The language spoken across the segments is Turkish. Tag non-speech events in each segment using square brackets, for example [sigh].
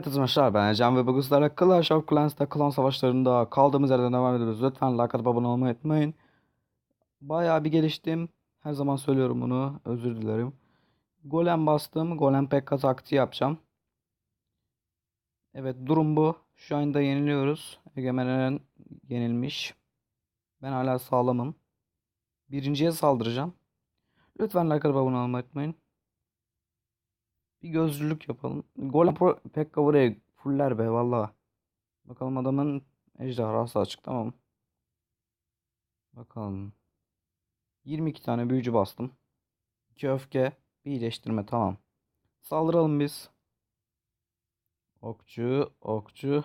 Evet arkadaşlar ben Can ve bugün sizlerle Clash of Clans'ta klan savaşlarında kaldığımız yerden devam ediyoruz. Lütfen like atıp abone olmayı unutmayın. Bayağı bir geliştim. Her zaman söylüyorum bunu. Özür dilerim. Golem bastım. Golem Pekka taktiği yapacağım. Evet durum bu. Şu anda yeniliyoruz. Egemen'in yenilmiş. Ben hala sağlamım. Birinciye saldıracağım. Lütfen like atıp abone olmayı unutmayın. Bir gözcülük yapalım. Golem Pro Pekka buraya fuller be valla. Bakalım adamın ejderhası açık tamam. Bakalım. 22 tane büyücü bastım. 2 öfke. Bir iyileştirme tamam. Saldıralım biz. Okçu, okçu,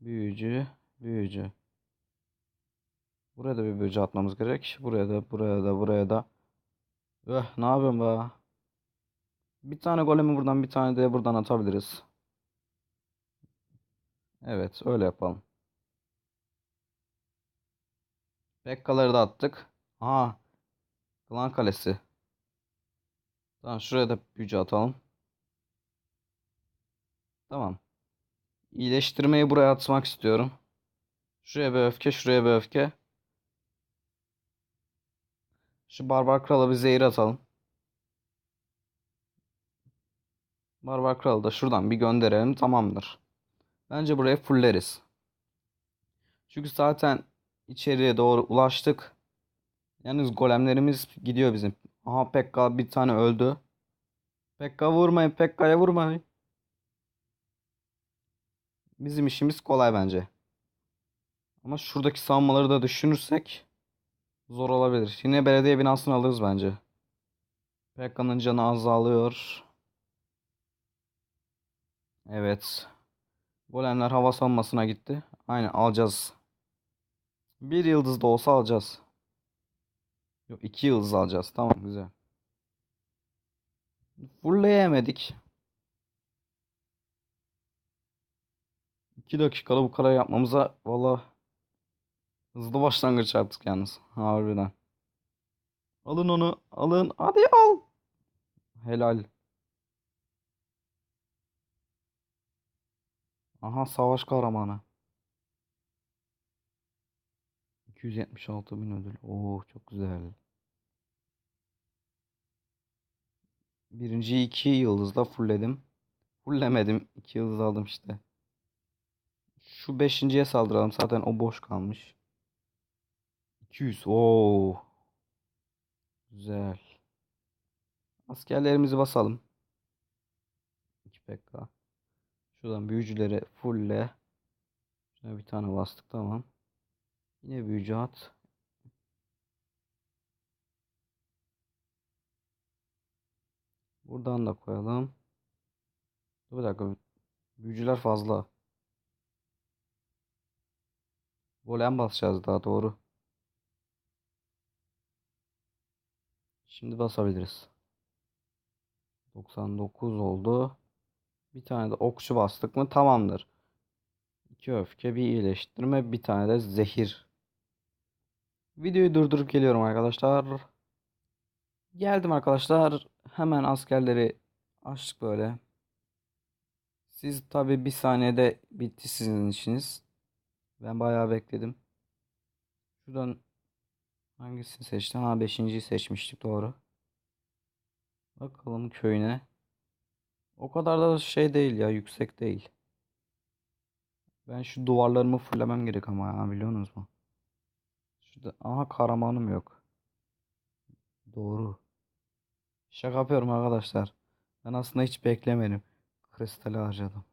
büyücü, büyücü. Buraya da bir büyücü atmamız gerek. Buraya da, buraya da, buraya da. Öh, ne yapıyorum be? Bir tane golemi buradan bir tane de buradan atabiliriz. Evet öyle yapalım. Pekkaları da attık. Aha. Klan kalesi. Tamam şuraya da büyücü atalım. Tamam. İyileştirmeyi buraya atmak istiyorum. Şuraya bir öfke, şuraya bir öfke. Şu barbar krala bir zehir atalım. Barbar Kralı da şuradan bir gönderelim tamamdır. Bence buraya fulleriz. Çünkü zaten içeriye doğru ulaştık. Yalnız golemlerimiz gidiyor bizim. Aha Pekka bir tane öldü. Pekka vurmayın. Pekka'ya vurmayın. Bizim işimiz kolay bence. Ama şuradaki savunmaları da düşünürsek zor olabilir. Yine belediye binasını alırız bence. Pekka'nın canı azalıyor. Evet. Golemler hava savunmasına gitti. Aynen alacağız. Bir yıldız da olsa alacağız. Yok iki yıldız alacağız. Tamam güzel. Fullleyemedik. 2 dakikada bu kadar yapmamıza valla hızlı başlangıç yaptık yalnız. Harbiden. Alın onu. Alın. Hadi al. Helal. Aha savaş kahramanı. 276 bin ödül. Oo çok güzel. Birinciyi 2 yıldızla fullledim. Fulllemedim. 2 yıldız aldım işte. Şu beşinciye saldıralım. Zaten o boş kalmış. 200. Oo. Güzel. Askerlerimizi basalım. 2 PK. Şuradan büyücüleri fullle. Şuna bir tane bastık tamam. Yine büyücü at. Buradan da koyalım. Bir dakika. Büyücüler fazla. Golem basacağız daha doğru. Şimdi basabiliriz. 99 oldu. Bir tane de okçu bastık mı tamamdır. İki öfke, bir iyileştirme, bir tane de zehir. Videoyu durdurup geliyorum arkadaşlar. Geldim arkadaşlar. Hemen askerleri açtık böyle. Siz tabi bir saniyede bitti sizin işiniz. Ben bayağı bekledim. Şuradan hangisini seçtim? Ha 5.yi seçmiştik doğru. Bakalım köyüne. O kadar da şey değil ya yüksek değil. Ben şu duvarlarımı fullemem gerek ama ya biliyorsunuz mu? Şurada aha kahramanım yok. Doğru. Şaka yapıyorum arkadaşlar. Ben aslında hiç beklemedim. Kristali harcadım.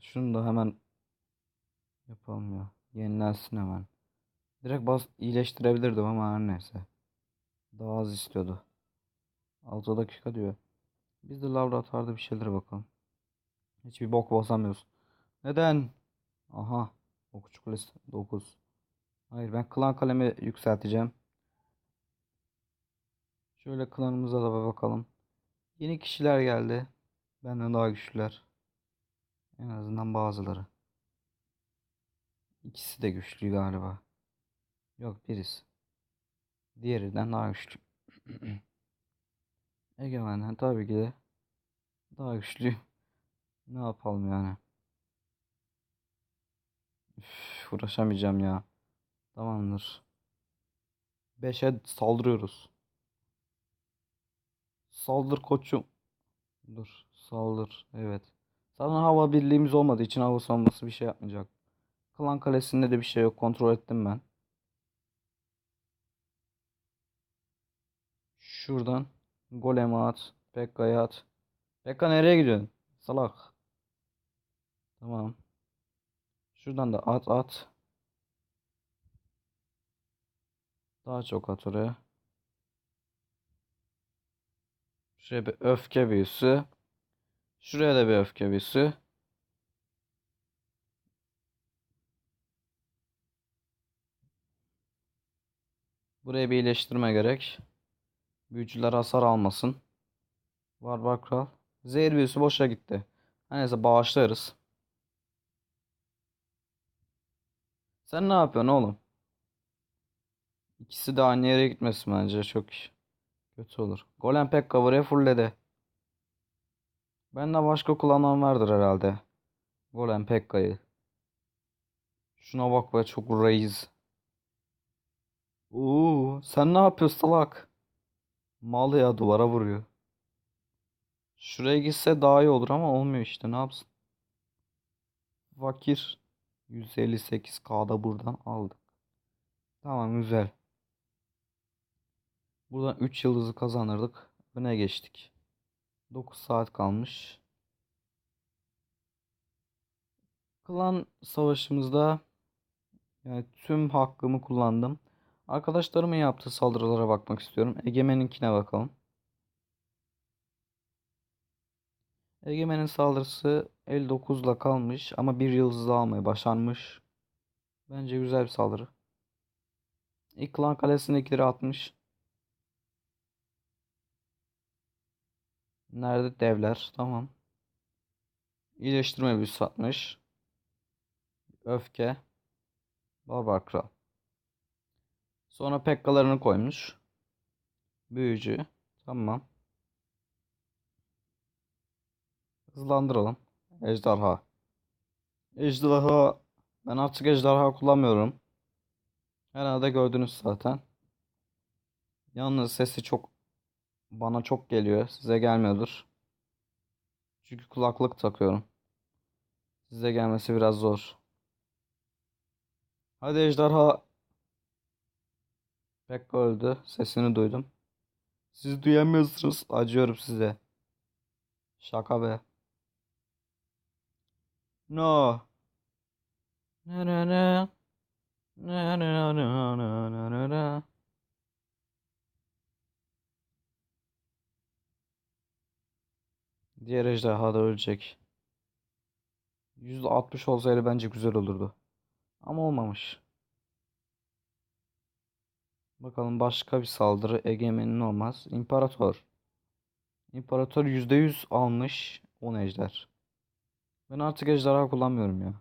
Şunu da hemen yapalım ya. Yenilensin hemen. Direkt bas iyileştirebilirdim ama her neyse. Daha az istiyordu. 6 dakika diyor. Biz de laboratuvarda bir şeylere bakalım. Hiçbir bok basamıyoruz. Neden? Aha. Okçu kulesi 9. Hayır ben klan kalemi yükselteceğim. Şöyle klanımıza da bakalım. Yeni kişiler geldi. Benden daha güçlüler. En azından bazıları. İkisi de güçlü galiba. Yok birisi. Diğerinden daha güçlü. [clears throat] Egemen'den tabii ki de daha güçlü. Ne yapalım yani? Üf, uğraşamayacağım ya. Tamamdır. 5'e saldırıyoruz. Saldır koçum. Dur. Saldır. Evet. Zaten hava birliğimiz olmadığı için hava savunması bir şey yapmayacak. Klan kalesinde de bir şey yok. Kontrol ettim ben. Şuradan golem at. Pekka'ya at. Pekka nereye gidiyorsun? Salak. Tamam. Şuradan da at at. Daha çok at oraya. Şuraya bir öfke büyüsü. Şuraya da bir öfke büyüsü. Buraya bir iyileştirme gerek. Büyücüler hasar almasın. Barbar kral. Zehir büyüsü boşa gitti. Neyse bağışlarız. Sen ne yapıyorsun oğlum? İkisi de aynı yere gitmesin bence. Çok kötü olur. Golem Pekka buraya fullledi. Benden başka kullanan vardır herhalde. Golem Pekka'yı. Şuna bak be çok reis. Oo, sen ne yapıyorsun salak? Mal ya duvara vuruyor. Şuraya gitse daha iyi olur ama olmuyor işte ne yapsın? Fakir 158K'da buradan aldık. Tamam güzel. Buradan 3 yıldızı kazanırdık. Öne geçtik. 9 saat kalmış. Klan savaşımızda yani tüm hakkımı kullandım. Arkadaşlarımın yaptığı saldırılara bakmak istiyorum. Egemen'inkine bakalım. Egemen'in saldırısı 59'la kalmış ama bir yıldız daha almayı başarmış. Bence güzel bir saldırı. İlk klan kalesindekileri atmış. Nerede devler? Tamam. İyileştirme büyüsü atmış. Öfke. Barbar kral. Sonra pekkalarını koymuş. Büyücü. Tamam. Hızlandıralım. Ejderha. Ejderha. Ben artık ejderha kullanmıyorum. Herhalde gördünüz zaten. Yalnız sesi çok bana çok geliyor. Size gelmiyordur. Çünkü kulaklık takıyorum. Size gelmesi biraz zor. Hadi ejderha. Pekka öldü. Sesini duydum. Siz duyamıyorsunuz. Acıyorum size. Şaka be. No. Na na na. Na na na na na na na. Diğer ejderha da ölecek. %60 olsaydı bence güzel olurdu. Ama olmamış. Bakalım başka bir saldırı egemenin olmaz. İmparator. İmparator %100 almış 10 ejder. Ben artık ejderha kullanmıyorum ya.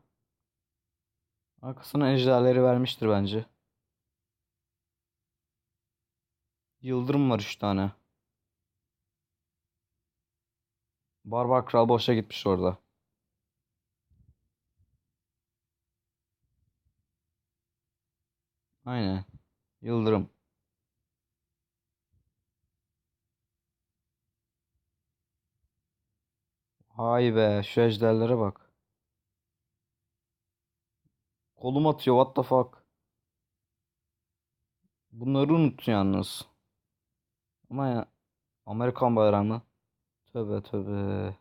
Arkasına ejderleri vermiştir bence. Yıldırım var 3 tane. Barbar Kral boşa gitmiş orada. Aynen. Yıldırım. Hay be şu ejderlere bak. Kolum atıyor what the fuck. Bunları unut yalnız. Ama ya Amerikan bayrağı mı? Tövbe tövbe.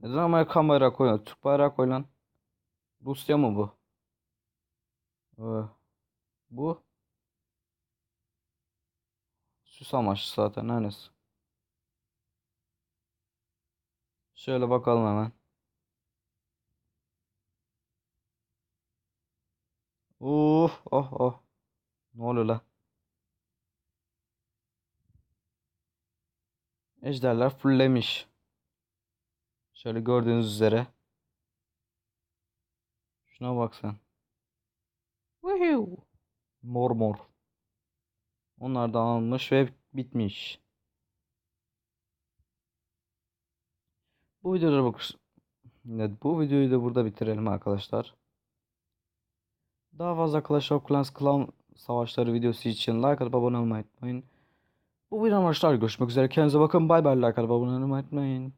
Neden Amerikan bayrağı koyuyor? Türk bayrağı koy lan. Rusya mı bu? Ee, bu süs amaçlı zaten neyse. Şöyle bakalım hemen. Uh, oh oh. Ne oluyor lan? Ejderler fulllemiş. Şöyle gördüğünüz üzere. Şuna bak sen. Woohoo. Mor mor. Onlar da almış ve bitmiş. Bu videoda bak Evet, bu videoyu da burada bitirelim arkadaşlar. Daha fazla Clash of Clans klan savaşları videosu için like atıp abone olmayı unutmayın. Bu videodan arkadaşlar görüşmek üzere. Kendinize bakın. Bay bay like atıp abone olmayı unutmayın.